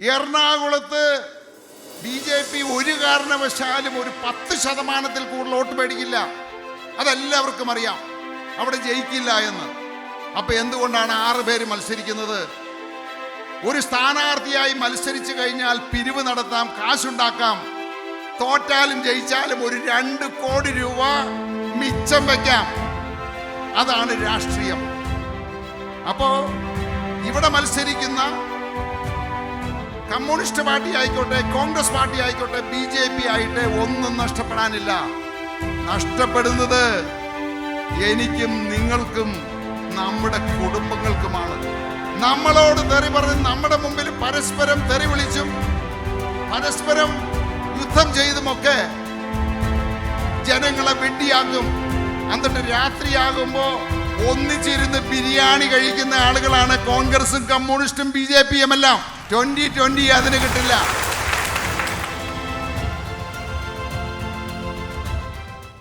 എറണാകുളത്ത് B J P ഒരു കാരണവശാലും ഒരു പത്ത് ശതമാനത്തിൽ കൂടുതൽ വോട്ട് മേടിക്കില്ല. അതെല്ലാവർക്കും അറിയാം. അവിടെ ജയിക്കില്ല എന്ന്. അപ്പൊ എന്തുകൊണ്ടാണ് ആറ് പേര് മത്സരിക്കുന്നത്? ഒരു സ്ഥാനാർത്ഥിയായി മത്സരിച്ചു കഴിഞ്ഞാൽ പിരിവ് നടത്താം കാശുണ്ടാക്കാം. തോറ്റാലും ജയിച്ചാലും ഒരു രണ്ട് കോടി രൂപ മിച്ചം വയ്ക്കാം. അതാണ് രാഷ്ട്രീയം. അപ്പോ ഇവിടെ മത്സരിക്കുന്ന കമ്മ്യൂണിസ്റ്റ് പാർട്ടി ആയിക്കോട്ടെ കോൺഗ്രസ് പാർട്ടി ആയിക്കോട്ടെ ബി ജെ പി ആയിട്ട് ഒന്നും നഷ്ടപ്പെടാനില്ല. നഷ്ടപ്പെടുന്നത് എനിക്കും നിങ്ങൾക്കും നമ്മുടെ കുടുംബങ്ങൾക്കുമാണ്. നമ്മളോട് തെറി പറഞ്ഞ് നമ്മുടെ മുമ്പിൽ പരസ്പരം തെറി വിളിച്ചും പരസ്പരം യുദ്ധം ചെയ്തുമൊക്കെ ജനങ്ങളെ വെട്ടിയാക്കും എന്നിട്ട് രാത്രിയാകുമ്പോ ഒന്നിച്ചിരുന്ന് ബിരിയാണി കഴിക്കുന്ന ആളുകളാണ് കോൺഗ്രസും കമ്മ്യൂണിസ്റ്റും ബി ജെ പിയും എല്ലാം. ട്വന്റി ട്വന്റി അതിന് കിട്ടില്ല.